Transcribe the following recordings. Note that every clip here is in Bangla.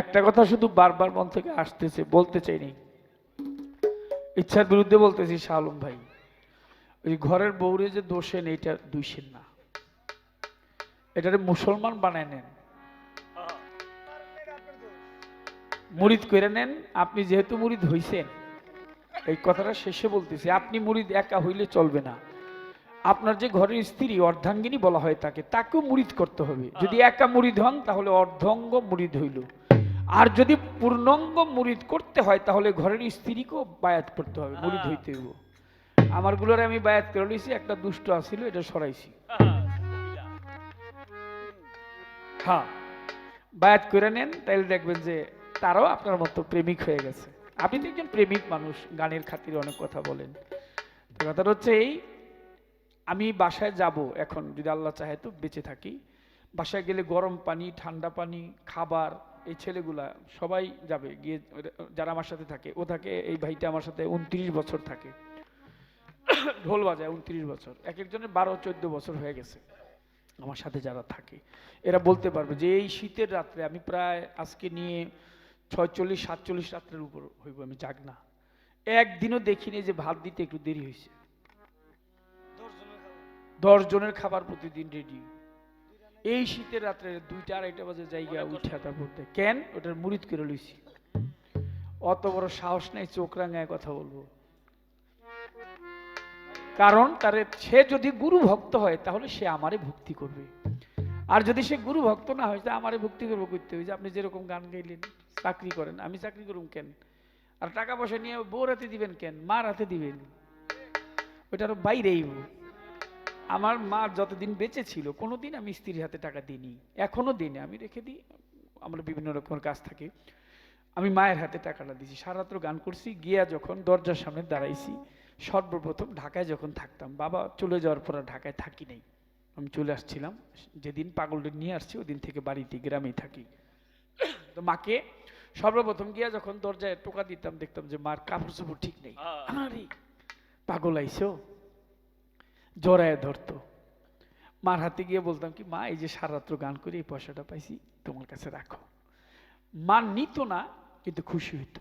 একটা কথা শুধু বারবার মন থেকে আসতেছে, বলতে চাইনি ইচ্ছার বিরুদ্ধে বলতেছি শাহ আলম ভাই, ওই ঘরের বউরে যে দোষেন এইটা দুইশেন না। এটারে মুসলমান বানায় নেন। মুরিদ করে নেন, আপনি যেহেতু মুরিদ হইছেন, এই কথাটা শেষে বলতেছি, আপনি মুরিদ একা হইলে চলবে না। আপনার যে ঘরের স্ত্রী, অর্ধাঙ্গিনী বলা হয় তাকে, তাকেও মুরিদ করতে হবে। যদি একা মুরিদ হন, তাহলে অর্ধঙ্গ মুরিদ হইল। আর যদি পূর্ণাঙ্গ মুরিদ করতে হয় তাহলে ঘরের স্ত্রীকেও বায়াত করতে হবে মুরিদ হইতে হইব। আমারগুলোর আমি বায়াত করে লইছি একটা দুষ্ট আসিল এটা সরাইছি। হ্যাঁ বায়াত করে নেন তাইলে দেখবেন যে তারাও আপনার মতো প্রেমিক হয়ে গেছে। আপনি তো একজন প্রেমিক মানুষ গানের খাতিরে অনেক কথা বলেন। তো কথাটা হচ্ছে এই আমি বাসায় যাব এখন যদি আল্লাহ চাহে তো বেঁচে থাকি। বাসায় গেলে গরম পানি ঠান্ডা পানি খাবার এই ছেলেগুলা সবাই যাবে, গিয়ে যারা আমার সাথে থাকে। ও থাকে, এই ভাইটা আমার সাথে উনত্রিশ বছর থাকে। ঢোল বাজায় উনত্রিশ বছর। এক একজনের বারো, চোদ্দ বছর হয়ে গেছে আমার সাথে যারা থাকে। এরা বলতে পারবে যে, এই শীতের রাত্রে আমি প্রায় আজকে নিয়ে ছয়চল্লিশ, সাতচল্লিশ রাত্রের উপর হইব, আমি যাক না। একদিনও দেখিনি যে ভাত দিতে একটু দেরি হয়েছে দশ জনের খাবার। প্রতিদিন রেডি এই শীতের রাত্রে দুইটা আড়াইটা বাজে জায়গা উঠে তারপর থেকে। কেন? ওটার মুড়িদ করে লইছি। অত বড় সাহস নাই চোখ রাঙায় কথা বলব। কারণ তার সে যদি গুরু ভক্ত হয় তাহলে সে আমারে ভক্তি করবে। আর যদি সে গুরু ভক্ত না হয় তাহলে আমারে ভক্তি করব করতে হবে যে আপনি যেরকম গান গাইলেন চাকরি করেন আমি চাকরি করুম কেন? আর টাকা পয়সা নিয়ে বউর হাতে দিবেন কেন? মার হাতে দিবেন। ওইটা আরও বাইরেই আমার মা যতদিন বেঁচে ছিল কোনো দিন আমি স্ত্রীর হাতে টাকা দিইনি। এখনও দিনে আমি রেখে দিই। আমার বিভিন্ন রকমের কাজ থাকে। আমি মায়ের হাতে টাকাটা দিয়েছি। সারাত্র গান করছি গিয়া যখন দরজার সামনে দাঁড়াইছি সর্বপ্রথম ঢাকায় যখন থাকতাম বাবা চলে যাওয়ার পর আর ঢাকায় থাকি নাই। আমি চলে আসছিলাম। যেদিন পাগলটা নিয়ে আসছি ওদিন থেকে বাড়িতে গ্রামেই থাকি। তো মাকে সর্বপ্রথম গিয়া যখন দরজায় টোকা দিতাম দেখতাম যে মার কাপড় চোপড় ঠিক নেই। আরে পাগল আইসো। জড়ায় ধরতো। মার হাতে গিয়ে বলতাম কি মা এই যে সারাত্র গান করে এই পয়সাটা পাইছি তোমার কাছে রাখো। মা নিত না কিন্তু খুশি হইতো।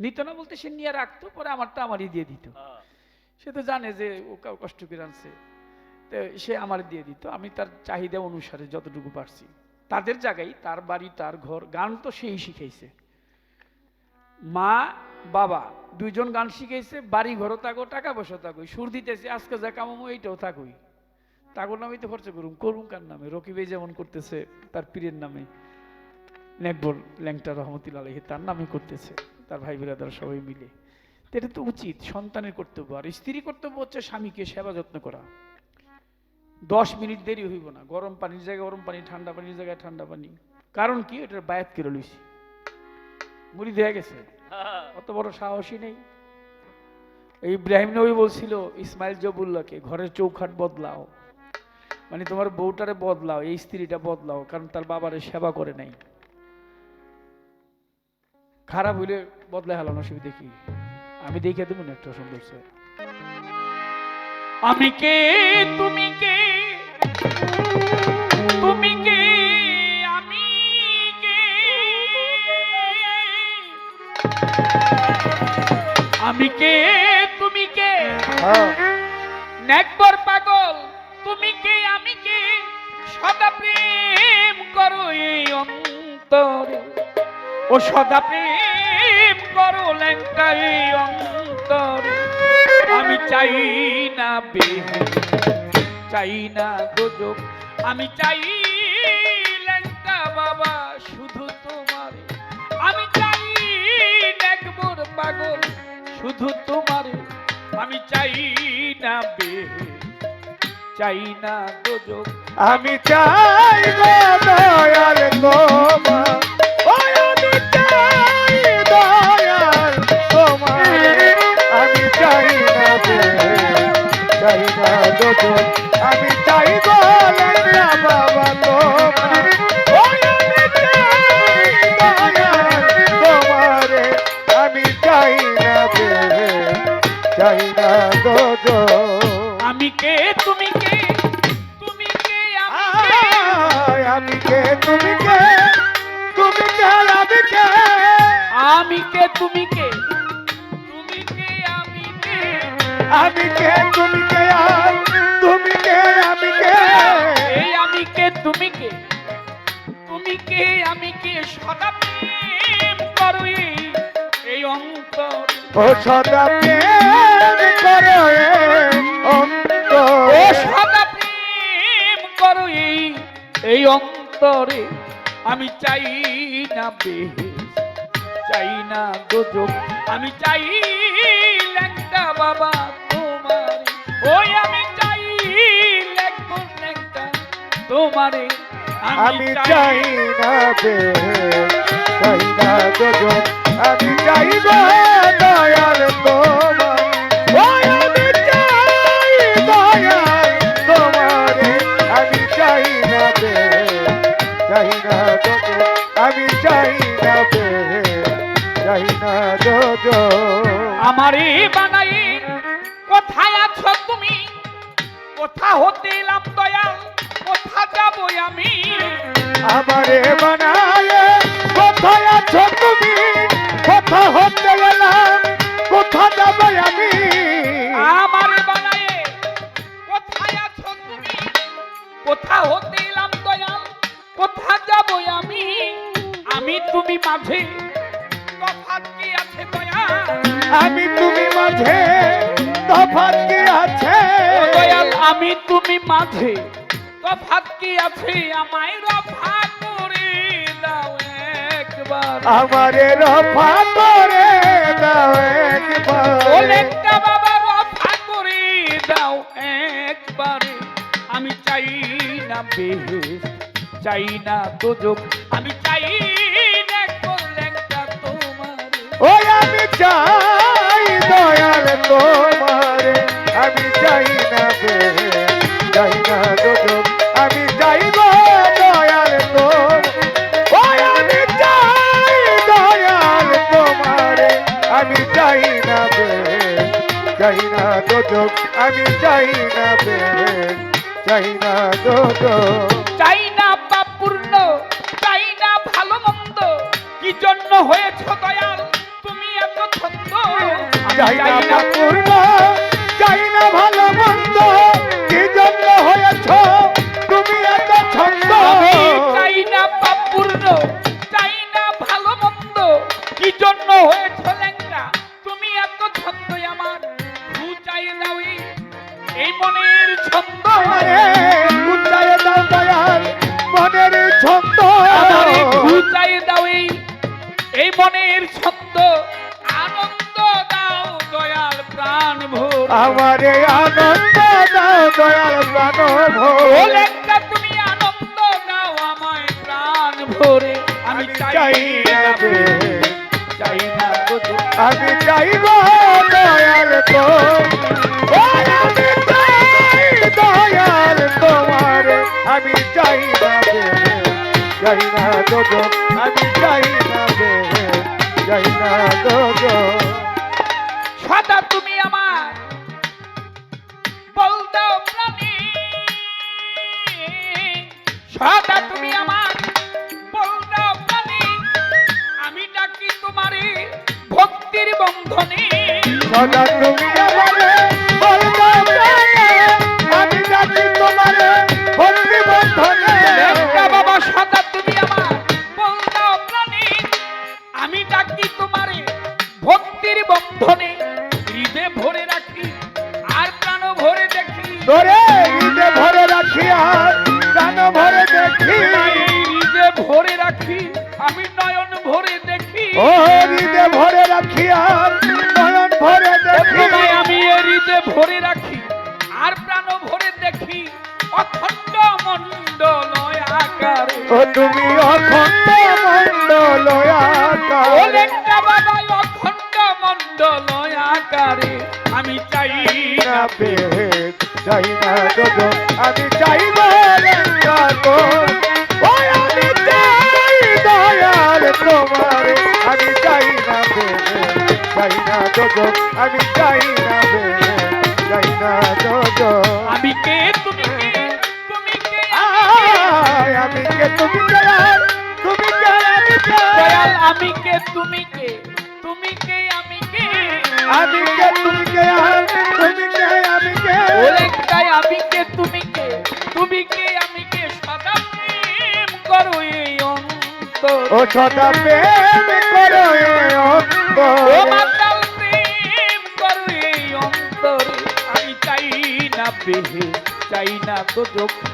নিত না বলতে সে নিয়ে রাখতো পরে আমারটা আমারই দিয়ে দিত। সে তো জানে যে ও কষ্ট করে আনছে। তো সে আমার দিয়ে দিত। আমি তার চাহিদা অনুসারে যতটুকু পারছি তাদের জায়গায় তার বাড়ি তার ঘর গান তো সেই শিখাইছে। মা বাবা দুইজন গান শিখাইছে, বাড়ি ঘরও থাকো, টাকা পয়সা থাকোই। সুর দিতেছে, আজকে যা কামামো, এইটাও থাকোই। তাগর নামেই তো খরচা করুম করুম কার নামে? রকিবে যেমন করতেছে, তার পীরের নামে। নেকবর ল্যাংটা রহমতুল্লাহ আলহী তার নামে করতেছে, তার ভাই বিরাদার সবাই মিলে। এটা তো উচিত, সন্তানের কর্তব্য। আর স্ত্রী কর্তব্য হচ্ছে স্বামীকে সেবা যত্ন করা। দশ মিনিট দেরি হইব না, গরম পানির জায়গায়, গরম পানি, ঠান্ডা পানির জায়গায়, ঠান্ডা পানি। কারণ কি? এটার বায়াত লইছি। মুড়ি দেয়া গেছে। অত বড় সাহসী নেই। ইব্রাহিম নবী বলছিল, ইসমাইল জবুল্লাহকে, ঘরের চৌখাট বদলাও। মানে তোমার বউটারে বদলাও, এই স্ত্রীটা বদলাও, কারণ তার বাবারে সেবা করে নাই। খারাপ হইলে বদলা হেলানো অসুবিধা দেখি। আমি দেখে দেবো না একটা সুন্দর আমি কে? তুমি আমি কে? তুমি কে? নেকবর পাগল তুমি কে? আমি কে? সদা প্রেম করো এই অন্তরে। ও সদা প্রেম করো ল্যাংটা এই অন্তরে। আমি চাই না বেহ চাই না গোজব। আমি চাই ল্যাংটা বাবা শুধু তোমার। আমি চাই নেকবর পাগল শুধু তোমার, আমি চাই না বে, চাই না গোজব আমি চাই গো দয়াল তোমার আমি চাই তোমার আমি চাই না কে তুমি কে? তুমি কে আমি কে? আমি কে তুমি কে? তুমি কে আমি কে? এই আমি কে তুমি কে? তুমি কে আমি কে? সদা প্রেম করো এই- অন্তর। ও সদা প্রেম করো অন্তর। ও সদা প্রেম করো এই অন্তরে। আমি চাই না বেহেশ চাই না দোজক। আমি চাই ল্যাংটা বাবা তোমার। ওই আমি চাই ল্যাংটা ল্যাংটা তোমারে। আমি চাই না বে চাই না আমি চাই দয়াল তোমার। ওই আমি চাই দয়াল তোমারে। আমি চাই না বে চাই না আমি চাই না বে চাই না দুজন আমারে বানাই কোথায় আছো তুমি? কোথা হতে এলাম দয়াল? কোথা যাব আমি? আমারে বানায় কোথায় আছো তুমি? কোথা হতে গেলাম কোথা যাবে আমি? আমারে বানাই কোথায় আছো তুমি? কোথা হতে এলাম দয়াল? কোথা যাব আমি? আমি তুমি মাঝে আমি তুমি মাঝে তফাৎ কি আছে? দয়াল আমি তুমি মাঝে তফাৎ কি আছে? আমায় রফা করে দাও একবার। আমারে রফা করে দাও একবার। বাবা রফা করে দাও একবারে। আমি চাই না বেহেস চাই না দোজক। আমি চাই না কোলেনটা তোমার। ওই আমি চাই তোমারে আমি চাই না বে চাই না আমি চাই দয়াল ওই আমি চাই দয়াল তোমারে, আমি চাই না বে চাই না দুজন আমি চাই না বে চাই না দুজন চাই না পূর্ণ, চাই না ভালো মন্দ, কি জন্য হয়েছ চাই না পূর্ণ চাই না ভালো মন্দ কি জন্য হয়েছ? তুমি এত ছন্দ। চাই না পাপ পূর্ণ চাই না ভালো মন্দ কি জন্য হয়েছ ল্যাংটা তুমি এত ছন্দ আমার ভু চাই দাও এই- মনের ছন্দ। আমারে গুটায় দাও দয়াল মনের ছন্দ। আমারে ভু চাই দাও এই এই মনের ছন্দ। আমারে আনন্দ দাও দয়াল প্রাণ ল্যাংটা তুমি আনন্দ দাও আমায় প্রাণ ভোরে। আমি চাই চাই না আমি চাই দয়াল তো দয়াল তোমার। আমি চাই না চাই না আমি চাই না চাই না রাখি আমি নয়ন ভরে দেখি। ও হৃদে ভরে রাখি আর হৃদে ভরে রাখি আর প্রাণ ভরে দেখি অখণ্ড আকারে। ও তুমি অখণ্ড আকার। বাবা অখণ্ড মণ্ডল আকারে। আমি চাই না চাই না আমি চাই লেঙ্গা আমি চাই দয়াল তোমার আমি চাই না চাই আমি চাই না আমি কে তুমি কে তুমি কে আমি কে তুমি কে তুমি কে আমি কে দয়াল আমি কে তুমি কে তুমি কে আমি কে আমি কে তুমি কে তুমি কে আমি কে ওরে তাই আমি কে তুমি কে তুমি কে আমি কে সদা প্রেম করো এই অন্তর ও সদা প্রেম করো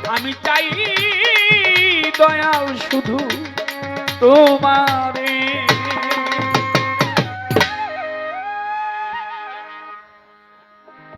আমি চাই দয়াল শুধু তোমারে